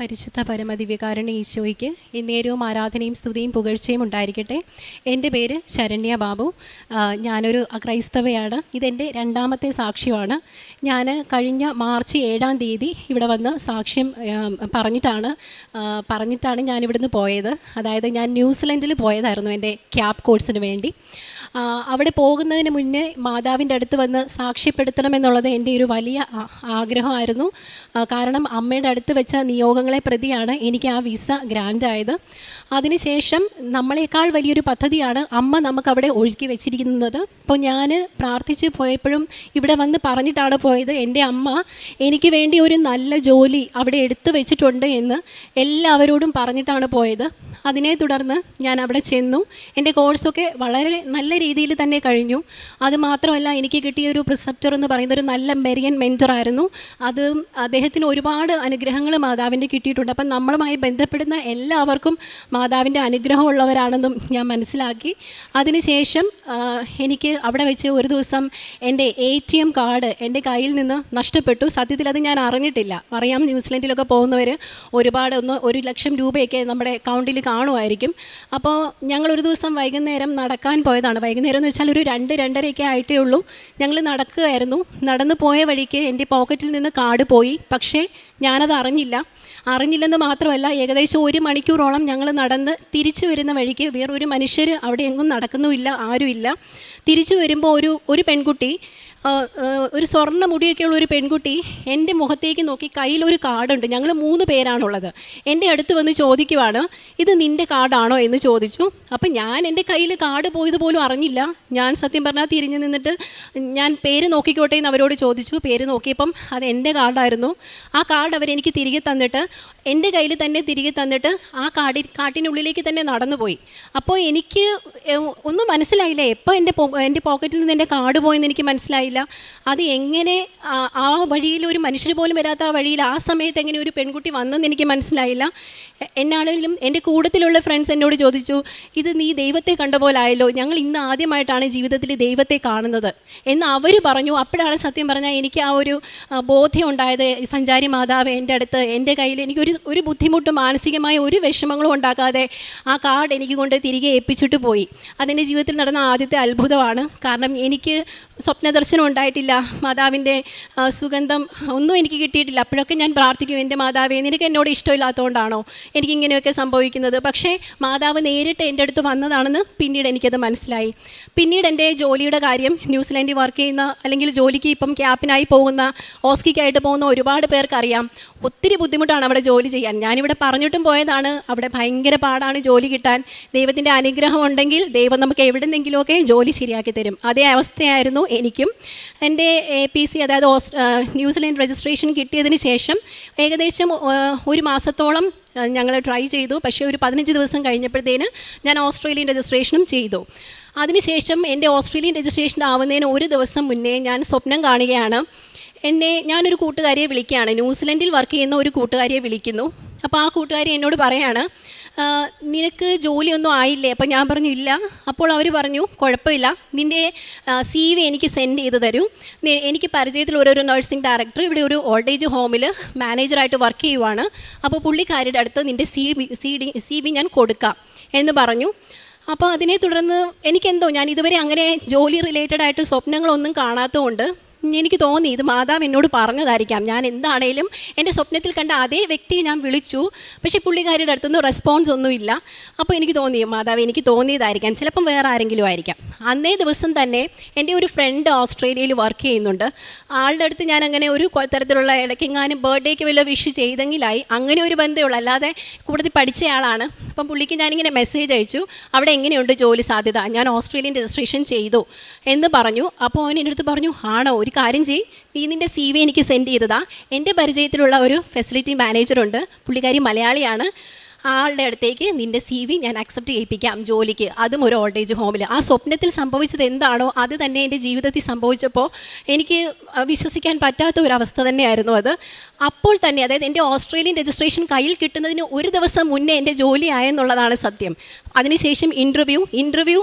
പരിശുദ്ധ പരമതി വികാരണ ഈശോയ്ക്ക് എന്നേരവും ആരാധനയും സ്തുതിയും പുകഴ്ചയും ഉണ്ടായിരിക്കട്ടെ. എന്റെ പേര് ശരണ്യ ബാബു. ഞാനൊരു ക്രൈസ്തവയാണ് ഇതെന്റെ രണ്ടാമത്തെ സാക്ഷ്യമാണ്. ഞാൻ കഴിഞ്ഞ മാർച്ച് ഏഴാം തീയതി ഇവിടെ വന്ന് സാക്ഷ്യം പറഞ്ഞിട്ടാണ് പറഞ്ഞിട്ടാണ് ഞാൻ ഇവിടുന്ന് പോയത്. അതായത് ഞാൻ ന്യൂസിലൻഡിൽ പോയതായിരുന്നു എന്റെ ക്യാബ് കോഴ്സിന് വേണ്ടി. അവിടെ പോകുന്നതിന് മുന്നേ മാതാവിന്റെ അടുത്ത് വന്ന് സാക്ഷ്യപ്പെടുത്തണം എന്നുള്ളത് എന്റെ ഒരു വലിയ ആഗ്രഹമായിരുന്നു. കാരണം അമ്മയുടെ അടുത്ത് വെച്ച നിയോഗങ്ങളെ പ്രതിയാണ്. എനിക്ക് ആ വിസ ഗ്രാൻഡ് ആയത്. അതിനുശേഷം നമ്മളെക്കാൾ വലിയൊരു പദ്ധതിയാണ് അമ്മ നമുക്ക് അവിടെ ഒഴുക്കി വെച്ചിരിക്കുന്നത്. അപ്പോൾ ഞാൻ പ്രാർത്ഥിച്ച് പോയപ്പോഴും ഇവിടെ വന്ന് പറഞ്ഞിട്ടാണ് പോയത്. എന്റെ അമ്മ എനിക്ക് വേണ്ടി ഒരു നല്ല ജോലി അവിടെ എടുത്തു വെച്ചിട്ടുണ്ട് എന്ന് എല്ലാവരോടും പറഞ്ഞിട്ടാണ് പോയത്. അതിനെ തുടർന്ന് ഞാൻ അവിടെ ചെന്നു. എന്റെ കോഴ്സൊക്കെ വളരെ നല്ല രീതിയിൽ തന്നെ കഴിഞ്ഞു. അതുമാത്രമല്ല എനിക്ക് കിട്ടിയ ഒരു പ്രിസെപ്റ്റർ എന്ന് പറയുന്ന ഒരു നല്ല മെറിയൻ മെന്ററായിരുന്നു അത് അദ്ദേഹത്തിന് ഒരുപാട് അനുഗ്രഹങ്ങൾ മാതാവിന്റെ കിട്ടിയിട്ടുണ്ട്. അപ്പം നമ്മളുമായി ബന്ധപ്പെടുന്ന എല്ലാവർക്കും മാതാവിന്റെ അനുഗ്രഹമുള്ളവരാണെന്നും ഞാൻ മനസ്സിലാക്കി. അതിനുശേഷം എനിക്ക് അവിടെ വെച്ച് ഒരു ദിവസം എന്റെ എ ടി എം കാർഡ് എന്റെ കയ്യിൽ നിന്ന് നഷ്ടപ്പെട്ടു. സത്യത്തിൽ അത് ഞാൻ അറിഞ്ഞിട്ടില്ല. അറിയാം ന്യൂസിലൻഡിലൊക്കെ പോകുന്നവർ ഒരുപാട് ഒന്ന് ഒരു ലക്ഷം രൂപയൊക്കെ നമ്മുടെ അക്കൗണ്ടിൽ കാണുമായിരിക്കും. അപ്പോൾ ഞങ്ങൾ ഒരു ദിവസം വൈകുന്നേരം നടക്കാൻ പോയതാണ്. വൈകുന്നേരം എന്ന് വെച്ചാൽ ഒരു രണ്ട് രണ്ടരയൊക്കെ ആയിട്ടേ ഉള്ളൂ. ഞങ്ങൾ നടക്കുകയായിരുന്നു. നടന്നു പോയ വഴിക്ക് എന്റെ പോക്കറ്റിൽ നിന്ന് കാർഡ് പോയി. പക്ഷേ ഞാനത് അറിഞ്ഞില്ല. അറിഞ്ഞില്ലെന്ന് മാത്രമല്ല ഏകദേശം ഒരു മണിക്കൂറോളം ഞങ്ങൾ നടന്ന് തിരിച്ചു വരുന്ന വഴിക്ക് വേറൊരു മനുഷ്യർ അവിടെ എങ്ങും നടക്കുന്നുമില്ല ആരുമില്ല. തിരിച്ചു വരുമ്പോൾ ഒരു ഒരു പെൺകുട്ടി ഒരു സ്വർണ മുടിയൊക്കെയുള്ള ഒരു പെൺകുട്ടി എന്റെ മുഖത്തേക്ക് നോക്കി കയ്യിലൊരു കാർഡുണ്ട്. ഞങ്ങൾ മൂന്ന് പേരാണുള്ളത്. എന്റെ അടുത്ത് വന്ന് ചോദിക്കുവാണ് ഇത് നിന്റെ കാർഡാണോ? എന്ന് ചോദിച്ചു. അപ്പം ഞാൻ എന്റെ കയ്യിൽ കാർഡ് പോയത് പോലും അറിഞ്ഞില്ല. ഞാൻ സത്യം പറഞ്ഞാൽ തിരിഞ്ഞു നിന്നിട്ട് ഞാൻ പേര് നോക്കിക്കോട്ടെ എന്ന് അവരോട് ചോദിച്ചു. പേര് നോക്കിയപ്പം അത് എന്റെ കാർഡായിരുന്നു. ആ കാർഡ് അവരെനിക്ക് തിരികെ തന്നിട്ട് എന്റെ കയ്യിൽ തന്നെ തിരികെ തന്നിട്ട് ആ കാർഡിൽ കാട്ടിനുള്ളിലേക്ക് തന്നെ നടന്നുപോയി. അപ്പോൾ എനിക്ക് ഒന്നും മനസ്സിലായില്ല. എപ്പോൾ എന്റെ എന്റെ പോക്കറ്റിൽ നിന്ന് എന്റെ കാർഡ് പോയെന്ന് എനിക്ക് മനസ്സിലായില്ല അത് എങ്ങനെ ആ- വഴിയിൽ ഒരു മനുഷ്യർ പോലും വരാത്ത ആ വഴിയിൽ ആ സമയത്ത് എങ്ങനെ ഒരു പെൺകുട്ടി വന്നെന്ന് എനിക്ക് മനസ്സിലായില്ല. എന്നാണെങ്കിലും എന്റെ കൂട്ടത്തിലുള്ള ഫ്രണ്ട്സ് എന്നോട് ചോദിച്ചു ഇത് നീ ദൈവത്തെ കണ്ട പോലായല്ലോ ഞങ്ങൾ ഇന്ന് ആദ്യമായിട്ടാണ് ജീവിതത്തിൽ ദൈവത്തെ കാണുന്നത്. എന്ന് അവർ പറഞ്ഞു. അപ്പോഴാണ് സത്യം പറഞ്ഞാൽ എനിക്ക് ആ ഒരു ബോധ്യം ഉണ്ടായത്. സഞ്ചാരി മാതാവ് എന്റെ അടുത്ത് എന്റെ കയ്യിൽ എനിക്കൊരു ഒരു ബുദ്ധിമുട്ടും മാനസികമായ ഒരു വിഷമങ്ങളും ഉണ്ടാക്കാതെ ആ കാർഡ് എനിക്ക് കൊണ്ട് തിരികെ ഏൽപ്പിച്ചിട്ട് പോയി. അതെന്റെ ജീവിതത്തിൽ നടന്ന ആദ്യത്തെ അത്ഭുതമാണ്. കാരണം എനിക്ക് സ്വപ്നദർശനം ഉണ്ടായിട്ടില്ല. മാതാവിന്റെ സുഗന്ധം ഒന്നും എനിക്ക് കിട്ടിയിട്ടില്ല. അപ്പോഴൊക്കെ ഞാൻ പ്രാർത്ഥിക്കും എന്റെ മാതാവേ നിനക്ക് എന്നോട് ഇഷ്ടമില്ലാത്തതുകൊണ്ടാണോ എനിക്കിങ്ങനെയൊക്കെ സംഭവിക്കുന്നത്? പക്ഷേ മാതാവ് നേരിട്ട് എന്റെ അടുത്ത് വന്നതാണെന്ന് പിന്നീട് എനിക്കത് മനസ്സിലായി. പിന്നീട് എന്റെ ജോലിയുടെ കാര്യം ന്യൂസിലാൻഡിൽ വർക്ക് ചെയ്യുന്ന അല്ലെങ്കിൽ ജോലിക്ക് ഇപ്പം ക്യാപ്പിനായി പോകുന്ന ഓസ്കിക്കായിട്ട് പോകുന്ന ഒരുപാട് പേർക്കറിയാം. ഒത്തിരി ബുദ്ധിമുട്ടാണ് അവിടെ ജോലി ചെയ്യാൻ. ഞാനിവിടെ പറഞ്ഞിട്ടും പോയതാണ്. അവിടെ ഭയങ്കര പാടാണ് ജോലി കിട്ടാൻ. ദൈവത്തിന്റെ അനുഗ്രഹം ഉണ്ടെങ്കിൽ ദൈവം നമുക്ക് എവിടെന്നെങ്കിലുമൊക്കെ ജോലി ശരിയാക്കി തരും. അതേ അവസ്ഥയായിരുന്നു എനിക്കും. എന്റെ എ പി സി അതായത് ഓസ് രജിസ്ട്രേഷൻ കിട്ടിയതിന് ശേഷം ഏകദേശം ഒരു മാസത്തോളം ഞങ്ങൾ ട്രൈ ചെയ്തു. പക്ഷേ ഒരു പതിനഞ്ച് ദിവസം കഴിഞ്ഞപ്പോഴത്തേന് ഞാൻ ഓസ്ട്രേലിയൻ രജിസ്ട്രേഷനും ചെയ്തു. അതിനുശേഷം എന്റെ ഓസ്ട്രേലിയൻ രജിസ്ട്രേഷൻ ആവുന്നതിന് ഒരു ദിവസം മുന്നേ ഞാൻ സ്വപ്നം കാണുകയാണ്. എന്നെ ഞാനൊരു കൂട്ടുകാരിയെ വിളിക്കുകയാണ്. ന്യൂസിലൻഡിൽ വർക്ക് ചെയ്യുന്ന ഒരു കൂട്ടുകാരിയെ വിളിക്കുന്നു. അപ്പോൾ ആ കൂട്ടുകാരി എന്നോട് പറയാണ് നിനക്ക് ജോലിയൊന്നും ആയില്ലേ? അപ്പം ഞാൻ പറഞ്ഞു ഇല്ല. അപ്പോൾ അവർ പറഞ്ഞു കുഴപ്പമില്ല. നിന്റെ സി വി എനിക്ക് സെൻഡ് ചെയ്ത് തരൂ. എനിക്ക് പരിചയത്തിൽ ഒരു നഴ്സിംഗ് ഡയറക്ടർ ഇവിടെ ഒരു ഓൾഡ് ഏജ് ഹോമിൽ മാനേജറായിട്ട് വർക്ക് ചെയ്യുവാണ്. അപ്പോൾ പുള്ളിക്കാരിയുടെ അടുത്ത് നിന്റെ C V C D C V ഞാൻ കൊടുക്കാം. എന്ന് പറഞ്ഞു. അപ്പോൾ അതിനെ തുടർന്ന് എനിക്കെന്തോ ഞാൻ ഇതുവരെ അങ്ങനെ ജോലി റിലേറ്റഡ് ആയിട്ട് സ്വപ്നങ്ങളൊന്നും കാണാത്തതുകൊണ്ട് എനിക്ക് തോന്നി ഇത് മാതാവ് എന്നോട് പറഞ്ഞതായിരിക്കാം. ഞാൻ എന്താണേലും എന്റെ സ്വപ്നത്തിൽ കണ്ട അതേ വ്യക്തിയെ ഞാൻ വിളിച്ചു. പക്ഷേ പുള്ളിക്കാരിയുടെ അടുത്തൊന്നും റെസ്പോൺസ് ഒന്നുമില്ല. അപ്പോൾ എനിക്ക് തോന്നി മാതാവ് എനിക്ക് തോന്നിയതായിരിക്കാം. ചിലപ്പം വേറെ ആരെങ്കിലും ആയിരിക്കാം. അന്നേ ദിവസം തന്നെ എന്റെ ഒരു ഫ്രണ്ട് ഓസ്ട്രേലിയയിൽ വർക്ക് ചെയ്യുന്നുണ്ട്. ആളുടെ അടുത്ത് ഞാൻ അങ്ങനെ ഒരു തരത്തിലുള്ള ഇടയ്ക്കെങ്ങാനും ബർത്ത്ഡേക്ക് വല്ല വിഷ് ചെയ്തെങ്കിലായി അങ്ങനെ ഒരു ബന്ധമുള്ളൂ അല്ലാതെ കൂടുതൽ പഠിച്ചയാളാണ് അപ്പം പുള്ളിക്ക് ഞാനിങ്ങനെ മെസ്സേജ് അയച്ചു. അവിടെ എങ്ങനെയുണ്ട് ജോലി സാധ്യത? ഞാൻ ഓസ്ട്രേലിയൻ രജിസ്ട്രേഷൻ ചെയ്തു എന്ന് പറഞ്ഞു. അപ്പോൾ അവൻ എന്റെ അടുത്ത് പറഞ്ഞു ആണോ? കാര്യം ചെയ് നീ നിന്റെ സി വി എനിക്ക് സെൻഡ് ചെയ്തതാ. എന്റെ പരിചയത്തിലുള്ള ഒരു ഫെസിലിറ്റി മാനേജറുണ്ട് പുള്ളിക്കാരി മലയാളിയാണ്. ആളുടെ അടുത്തേക്ക് നിന്റെ സി വി ഞാൻ അക്സെപ്റ്റ് ചെയ്യിപ്പിക്കാം ജോലിക്ക്. അതും ഒരു ഓൾഡ് ഏജ് ഹോമിൽ ആ സ്വപ്നത്തിൽ സംഭവിച്ചത് എന്താണോ അത് തന്നെ എന്റെ ജീവിതത്തിൽ സംഭവിച്ചപ്പോൾ എനിക്ക് വിശ്വസിക്കാൻ പറ്റാത്ത ഒരു അവസ്ഥ തന്നെയായിരുന്നു അത്. അപ്പോൾ തന്നെ അതായത് എന്റെ ഓസ്ട്രേലിയൻ രജിസ്ട്രേഷൻ കയ്യിൽ കിട്ടുന്നതിന് ഒരു ദിവസം മുന്നേ എന്റെ ജോലി ആയെന്നുള്ളതാണ് സത്യം. അതിനുശേഷം ഇന്റർവ്യൂ ഇന്റർവ്യൂ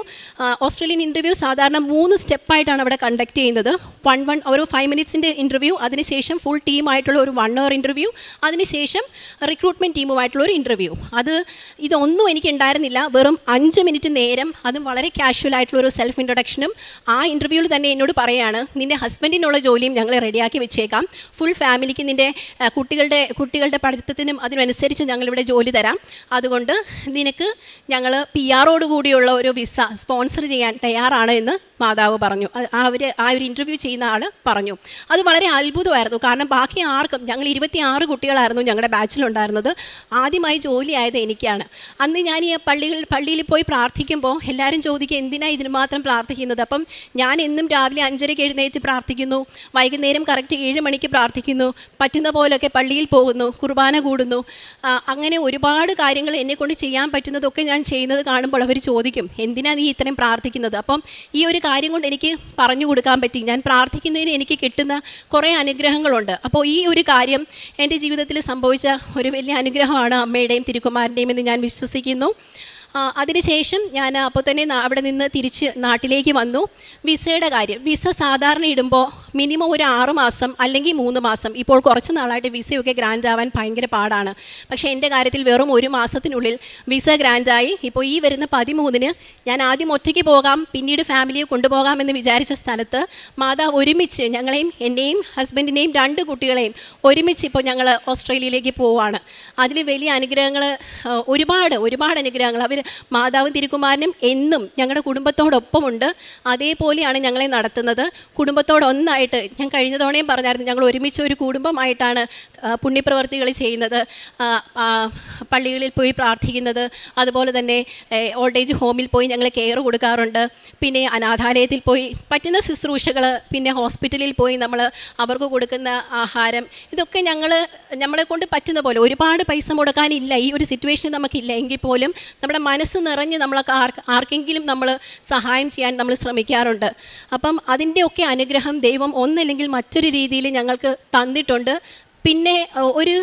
ഓസ്ട്രേലിയൻ ഇന്റർവ്യൂ സാധാരണ മൂന്ന് സ്റ്റെപ്പായിട്ടാണ് അവിടെ കണ്ടക്ട് ചെയ്യുന്നത്. വൺ വൺ ഒരു ഫൈവ് മിനിറ്റ്സിന്റെ ഇന്റർവ്യൂ അതിനുശേഷം ഫുൾ ടീമായിട്ടുള്ള ഒരു വൺ അവർ ഇന്റർവ്യൂ അതിനുശേഷം റിക്രൂട്ട്മെന്റ് ടീമുമായിട്ടുള്ള ഒരു ഇന്റർവ്യൂ അത് ഇതൊന്നും എനിക്ക് ഉണ്ടായിരുന്നില്ല വെറും അഞ്ച് മിനിറ്റ് നേരം അതും വളരെ കാഷ്വൽ ആയിട്ടുള്ള ഒരു സെൽഫ് ഇൻട്രൊഡക്ഷനും ആ ഇന്റർവ്യൂവിൽ തന്നെ എന്നോട് പറയുകയാണ് നിന്റെ ഹസ്ബൻഡിനുള്ള ജോലിയും ഞങ്ങൾ റെഡിയാക്കി വെച്ചേക്കാം. ഫുൾ ഫാമിലിക്ക് നിന്റെ കുട്ടികളുടെ കുട്ടികളുടെ പഠിത്തത്തിനും അതിനനുസരിച്ച് ഞങ്ങളിവിടെ ജോലി തരാം. അതുകൊണ്ട് നിനക്ക് ഞങ്ങൾ പി ആറോട് കൂടിയുള്ള ഒരു വിസ സ്പോൺസർ ചെയ്യാൻ തയ്യാറാണ് എന്ന് മാതാവ് പറഞ്ഞു. അവർ ആ ഒരു ഇന്റർവ്യൂ ചെയ്യുന്ന ആൾ പറഞ്ഞു. അത് വളരെ അത്ഭുതമായിരുന്നു. കാരണം ബാക്കി ആർക്കും ഞങ്ങൾ ഇരുപത്തി ആറ് കുട്ടികളായിരുന്നു ഞങ്ങളുടെ ബാച്ചിലുണ്ടായിരുന്നത് ആദ്യമായി ജോലിയായത് എനിക്കാണ്. അന്ന് ഞാൻ ഈ പള്ളികൾ പള്ളിയിൽ പോയി പ്രാർത്ഥിക്കുമ്പോൾ എല്ലാവരും ചോദിക്കുക എന്തിനാണ് ഇതിന് മാത്രം പ്രാർത്ഥിക്കുന്നത്? അപ്പം ഞാൻ എന്നും രാവിലെ അഞ്ചരയ്ക്ക് എഴുന്നേറ്റ് പ്രാർത്ഥിക്കുന്നു. വൈകുന്നേരം കറക്റ്റ് ഏഴ് മണിക്ക് പ്രാർത്ഥിക്കുന്നു. പറ്റുന്ന പോലൊക്കെ പള്ളിയിൽ പോകുന്നു. കുർബാന കൂടുന്നു. അങ്ങനെ ഒരുപാട് കാര്യങ്ങൾ എന്നെക്കൊണ്ട് ചെയ്യാൻ പറ്റുന്നതൊക്കെ ഞാൻ ചെയ്യുന്നത് കാണുമ്പോൾ അവർ ചോദിക്കും എന്തിനാണ് നീ ഇത്രയും പ്രാർത്ഥിക്കുന്നത്? അപ്പം ഈ ഒരു കാര്യം കൊണ്ട് എനിക്ക് പറഞ്ഞു കൊടുക്കാൻ പറ്റി. ഞാൻ പ്രാർത്ഥിക്കുന്നതിന് എനിക്ക് കിട്ടുന്ന കുറേ അനുഗ്രഹങ്ങളുണ്ട്. അപ്പോൾ ഈ ഒരു കാര്യം എന്റെ ജീവിതത്തിൽ സംഭവിച്ച ഒരു വലിയ അനുഗ്രഹമാണ് അമ്മയുടെയും തിരുക്കുമാരന്റെയും എന്ന് ഞാൻ വിശ്വസിക്കുന്നു. അതിനുശേഷം ഞാൻ അപ്പോൾ തന്നെ അവിടെ നിന്ന് തിരിച്ച് നാട്ടിലേക്ക് വന്നു. വിസയുടെ കാര്യം. വിസ സാധാരണ ഇടുമ്പോൾ മിനിമം ഒരു ആറ് മാസം അല്ലെങ്കിൽ മൂന്ന് മാസം. ഇപ്പോൾ കുറച്ച് നാളായിട്ട് വിസയൊക്കെ ഗ്രാൻഡ് ആവാൻ ഭയങ്കര പാടാണ്. പക്ഷേ എന്റെ കാര്യത്തിൽ വെറും ഒരു മാസത്തിനുള്ളിൽ വിസ ഗ്രാൻഡായി ഇപ്പോൾ ഈ വരുന്ന പതിമൂന്നിന് ഞാൻ ആദ്യം ഒറ്റയ്ക്ക് പോകാം പിന്നീട് ഫാമിലിയെ കൊണ്ടുപോകാമെന്ന് വിചാരിച്ച സ്ഥലത്ത് മാതാവ് ഒരുമിച്ച് ഞങ്ങളെയും എന്റെയും ഹസ്ബൻഡിനെയും രണ്ട് കുട്ടികളെയും ഒരുമിച്ച് ഇപ്പോൾ ഞങ്ങൾ ഓസ്ട്രേലിയയിലേക്ക് പോവാണ് അതിൽ വലിയ അനുഗ്രഹങ്ങൾ ഒരുപാട് ഒരുപാട് അനുഗ്രഹങ്ങൾ. അവർ മാതാവും തിരുക്കുമാരനും എന്നും ഞങ്ങളുടെ കുടുംബത്തോടൊപ്പമുണ്ട്. അതേപോലെയാണ് ഞങ്ങളെ നടത്തുന്നത്. കുടുംബത്തോടൊന്നായിട്ട് ഞാൻ കഴിഞ്ഞ തവണയും പറഞ്ഞായിരുന്നു ഞങ്ങൾ ഒരുമിച്ച് ഒരു കുടുംബമായിട്ടാണ് പുണ്യപ്രവർത്തികൾ ചെയ്യുന്നത്. പള്ളികളിൽ പോയി പ്രാർത്ഥിക്കുന്നത്. അതുപോലെ തന്നെ ഓൾഡ് ഏജ് ഹോമിൽ പോയി ഞങ്ങൾ കെയർ കൊടുക്കാറുണ്ട്. പിന്നെ അനാഥാലയത്തിൽ പോയി പറ്റുന്ന ശുശ്രൂഷകൾ പിന്നെ ഹോസ്പിറ്റലിൽ പോയി നമ്മൾ അവർക്ക് കൊടുക്കുന്ന ആഹാരം. ഇതൊക്കെ ഞങ്ങൾ നമ്മളെ കൊണ്ട് പറ്റുന്ന പോലെ ഒരുപാട് പൈസ മുടക്കാനില്ല. ഈ ഒരു സിറ്റുവേഷൻ നമുക്കില്ല എങ്കിൽ പോലും നമ്മുടെ മനസ്സ് നിറഞ്ഞ് നമ്മൾ ആർക്ക് ആർക്കെങ്കിലും നമ്മൾ സഹായം ചെയ്യാൻ നമ്മൾ ശ്രമിക്കാറുണ്ട്. അപ്പം അതിന്റെയൊക്കെ അനുഗ്രഹം ദൈവം ഒന്നില്ലെങ്കിൽ മറ്റൊരു രീതിയിൽ ഞങ്ങൾക്ക് തന്നിട്ടുണ്ട്. പിന്നെ ഒരു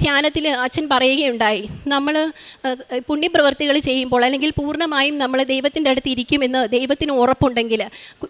ധ്യാനത്തിൽ അച്ഛൻ പറയുകയുണ്ടായി നമ്മൾ പുണ്യപ്രവർത്തികൾ ചെയ്യുമ്പോൾ അല്ലെങ്കിൽ പൂർണമായും നമ്മൾ ദൈവത്തിന്റെ അടുത്ത് ഇരിക്കുമെന്ന് ദൈവത്തിന് ഉറപ്പുണ്ടെങ്കിൽ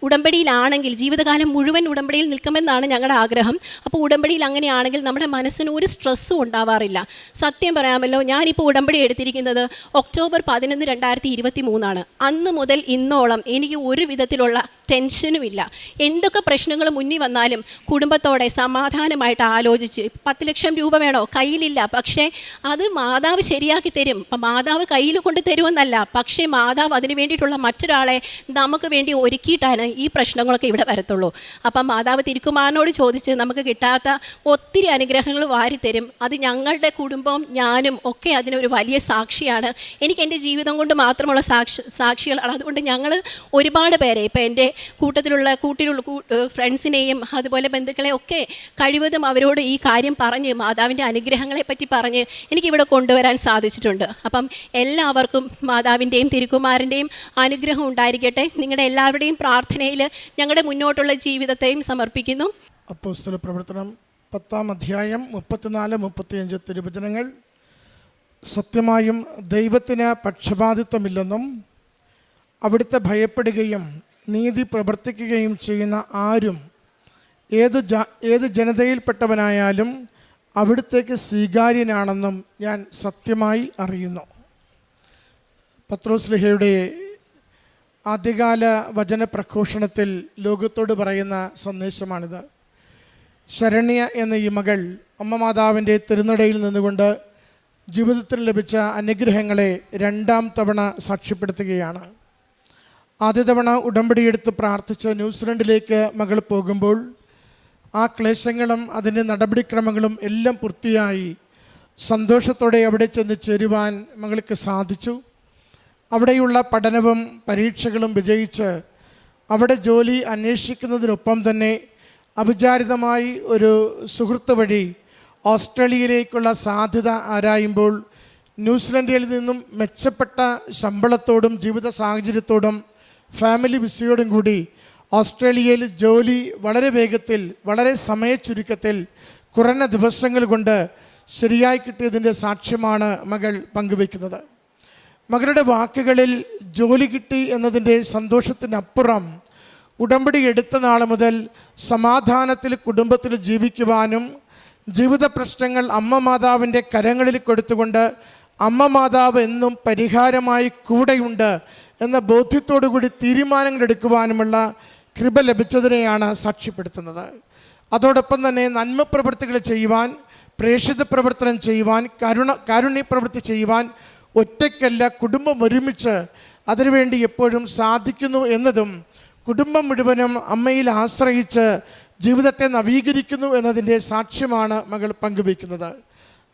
ഉടമ്പടിയിലാണെങ്കിൽ ജീവിതകാലം മുഴുവൻ ഉടമ്പടിയിൽ നിൽക്കുമെന്നാണ് ഞങ്ങളുടെ ആഗ്രഹം. അപ്പോൾ ഉടമ്പടിയിൽ അങ്ങനെയാണെങ്കിൽ നമ്മുടെ മനസ്സിന് ഒരു സ്ട്രെസ്സും ഉണ്ടാവാറില്ല. സത്യം പറയാമല്ലോ ഞാനിപ്പോൾ ഉടമ്പടി എടുത്തിരിക്കുന്നത് ഒക്ടോബർ പതിനൊന്ന് രണ്ടായിരത്തി ഇരുപത്തി മൂന്നാണ് അന്ന് മുതൽ ഇന്നോളം എനിക്ക് ഒരു വിധത്തിലുള്ള ടെൻഷനുമില്ല. എന്തൊക്കെ പ്രശ്നങ്ങൾ മുന്നിൽ വന്നാലും കുടുംബത്തോടെ സമാധാനമായിട്ട് ആലോചിച്ച് പത്ത് ലക്ഷം രൂപ വേണോ? കയ്യിലില്ല. പക്ഷേ അത് മാതാവ് ശരിയാക്കി തരും. അപ്പം മാതാവ് കയ്യിൽ കൊണ്ട് തരുമെന്നല്ല. പക്ഷേ മാതാവ് അതിന് വേണ്ടിയിട്ടുള്ള മറ്റൊരാളെ നമുക്ക് വേണ്ടി ഒരുക്കിയിട്ടാണ് ഈ പ്രശ്നങ്ങളൊക്കെ ഇവിടെ വരത്തുള്ളൂ. അപ്പം മാതാവ് തിരുക്കുമാരനോട് ചോദിച്ച് നമുക്ക് കിട്ടാത്ത ഒത്തിരി അനുഗ്രഹങ്ങൾ വാരിത്തരും. അത് ഞങ്ങളുടെ കുടുംബവും ഞാനും ഒക്കെ അതിനൊരു വലിയ സാക്ഷിയാണ്. എനിക്ക് എന്റെ ജീവിതം കൊണ്ട് മാത്രമുള്ള സാക്ഷി സാക്ഷികളാണ്. അതുകൊണ്ട് ഞങ്ങൾ ഒരുപാട് പേരെ ഇപ്പം എന്റെ കൂട്ടത്തിലുള്ള കൂട്ടിലുള്ള ഫ്രണ്ട്സിനെയും അതുപോലെ ബന്ധുക്കളെ ഒക്കെ കഴിവതും അവരോട് ഈ കാര്യം പറഞ്ഞ് മാതാവിന്റെ അനുഗ്രഹങ്ങളെ പറ്റി പറഞ്ഞ് എനിക്കിവിടെ കൊണ്ടുവരാൻ സാധിച്ചിട്ടുണ്ട്. അപ്പം എല്ലാവർക്കും മാതാവിന്റെയും തിരുക്കുമാരന്റെയും അനുഗ്രഹം ഉണ്ടായിരിക്കട്ടെ. നിങ്ങളുടെ എല്ലാവരുടെയും പ്രാർത്ഥനയിൽ ഞങ്ങളുടെ മുന്നോട്ടുള്ള ജീവിതത്തെയും സമർപ്പിക്കുന്നു. അപ്പോസ്തല പ്രവർത്തനം പത്താം അധ്യായം മുപ്പത്തിനാല് മുപ്പത്തിയഞ്ച് തിരുവചനങ്ങൾ. സത്യമായും ദൈവത്തിന് പക്ഷപാതിത്വമില്ലെന്നും അവിടുത്തെ ഭയപ്പെടുകയും നീതി പ്രവർത്തിക്കുകയും ചെയ്യുന്ന ആരും ഏത് ജ ഏത് ജനതയിൽപ്പെട്ടവനായാലും അവിടുത്തേക്ക് സ്വീകാര്യനാണെന്നും ഞാൻ സത്യമായി അറിയുന്നു. പത്രോസ്ലിഹയുടെ ആദ്യകാല വചന പ്രഘോഷണത്തിൽ ലോകത്തോട് പറയുന്ന സന്ദേശമാണിത്. ശരണ്യ എന്ന ഈ മകൾ അമ്മ മാതാവിന്റെ തിരുനടയിൽ നിന്നുകൊണ്ട് ജീവിതത്തിൽ ലഭിച്ച അനുഗ്രഹങ്ങളെ രണ്ടാം തവണ സാക്ഷ്യപ്പെടുത്തുകയാണ്. ആദ്യ തവണ ഉടമ്പടിയെടുത്ത് പ്രാർത്ഥിച്ച് ന്യൂസിലൻഡിലേക്ക് മകൾ പോകുമ്പോൾ ആ ക്ലേശങ്ങളും അതിന്റെ നടപടിക്രമങ്ങളും എല്ലാം പൂർത്തിയായി സന്തോഷത്തോടെ അവിടെ ചെന്ന് ചേരുവാൻ മകൾക്ക് സാധിച്ചു. അവിടെയുള്ള പഠനവും പരീക്ഷകളും വിജയിച്ച് അവിടെ ജോലി അന്വേഷിക്കുന്നതിനൊപ്പം തന്നെ അവിചാരിതമായി ഒരു സുഹൃത്ത് വഴി ഓസ്ട്രേലിയയിലേക്കുള്ള സാധ്യത ആരായുമ്പോൾ ന്യൂസിലൻഡിൽ നിന്നും മെച്ചപ്പെട്ട ശമ്പളത്തോടും ജീവിത സാഹചര്യത്തോടും ഫാമിലി വിസയോടും കൂടി ഓസ്ട്രേലിയയിൽ ജോലി വളരെ വേഗത്തിൽ വളരെ സമയ ചുരുക്കത്തിൽ കുറഞ്ഞ ദിവസങ്ങൾ കൊണ്ട് ശരിയായി കിട്ടിയതിന്റെ സാക്ഷ്യമാണ് മകൾ പങ്കുവെക്കുന്നത് മകളുടെ വാക്കുകളിൽ ജോലി കിട്ടി എന്നതിന്റെ സന്തോഷത്തിനപ്പുറം ഉടമ്പടി എടുത്ത നാൾ മുതൽ സമാധാനത്തിൽ കുടുംബത്തിൽ ജീവിക്കുവാനും ജീവിത പ്രശ്നങ്ങൾ അമ്മ മാതാവിന്റെ കരങ്ങളിൽ കൊടുത്തുകൊണ്ട് അമ്മ മാതാവ് എന്നും പരിഹാരമായി കൂടെയുണ്ട് എന്ന ബോധ്യത്തോടു കൂടി തീരുമാനങ്ങൾ എടുക്കുവാനുമുള്ള കൃപ ലഭിച്ചതിനെയാണ് സാക്ഷ്യപ്പെടുത്തുന്നത്. അതോടൊപ്പം തന്നെ നന്മ പ്രവൃത്തികൾ ചെയ്യുവാൻ പ്രേക്ഷിത പ്രവർത്തനം ചെയ്യുവാൻ കരുണ കാരുണ്യ പ്രവൃത്തി ചെയ്യുവാൻ ഒറ്റയ്ക്കല്ല കുടുംബം ഒരുമിച്ച് അതിനുവേണ്ടി എപ്പോഴും സാധിക്കുന്നു എന്നതും കുടുംബം മുഴുവനും അമ്മയിൽ ആശ്രയിച്ച് ജീവിതത്തെ നവീകരിക്കുന്നു എന്നതിന്റെ സാക്ഷ്യമാണ് മകൾ പങ്കുവയ്ക്കുന്നത്.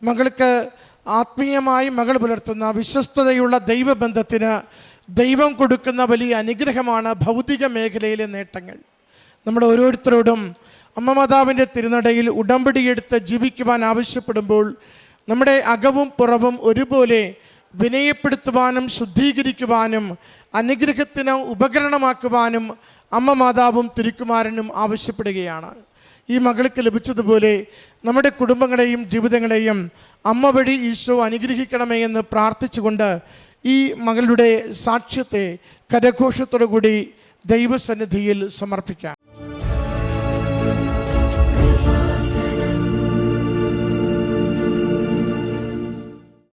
മകൾക്ക് ആത്മീയമായി മകൾ പുലർത്തുന്ന വിശ്വസ്തതയുള്ള ദൈവബന്ധത്തിന് ദൈവം കൊടുക്കുന്ന വലിയ അനുഗ്രഹമാണ് ഭൗതിക മേഖലയിലെ നേട്ടങ്ങൾ. നമ്മുടെ ഓരോരുത്തരോടും അമ്മ മാതാവിന്റെ തിരുനടയിൽ ഉടമ്പടിയെടുത്ത് ജീവിക്കുവാൻ ആവശ്യപ്പെടുമ്പോൾ നമ്മുടെ അകവും പുറവും ഒരുപോലെ വിനയപ്പെടുത്തുവാനും ശുദ്ധീകരിക്കുവാനും അനുഗ്രഹത്തിന് ഉപകരണമാക്കുവാനും അമ്മ മാതാവും തിരുക്കുമാരനും ആവശ്യപ്പെടുകയാണ്. ഈ മകൾക്ക് ലഭിച്ചതുപോലെ നമ്മുടെ കുടുംബങ്ങളെയും ജീവിതങ്ങളെയും അമ്മ വഴി ഈശോ അനുഗ്രഹിക്കണമേ എന്ന് പ്രാർത്ഥിച്ചുകൊണ്ട് ഈ മകളുടെ സാക്ഷ്യത്തെ കരഘോഷത്തോടു കൂടി ദൈവസന്നിധിയിൽ സമർപ്പിക്കാം.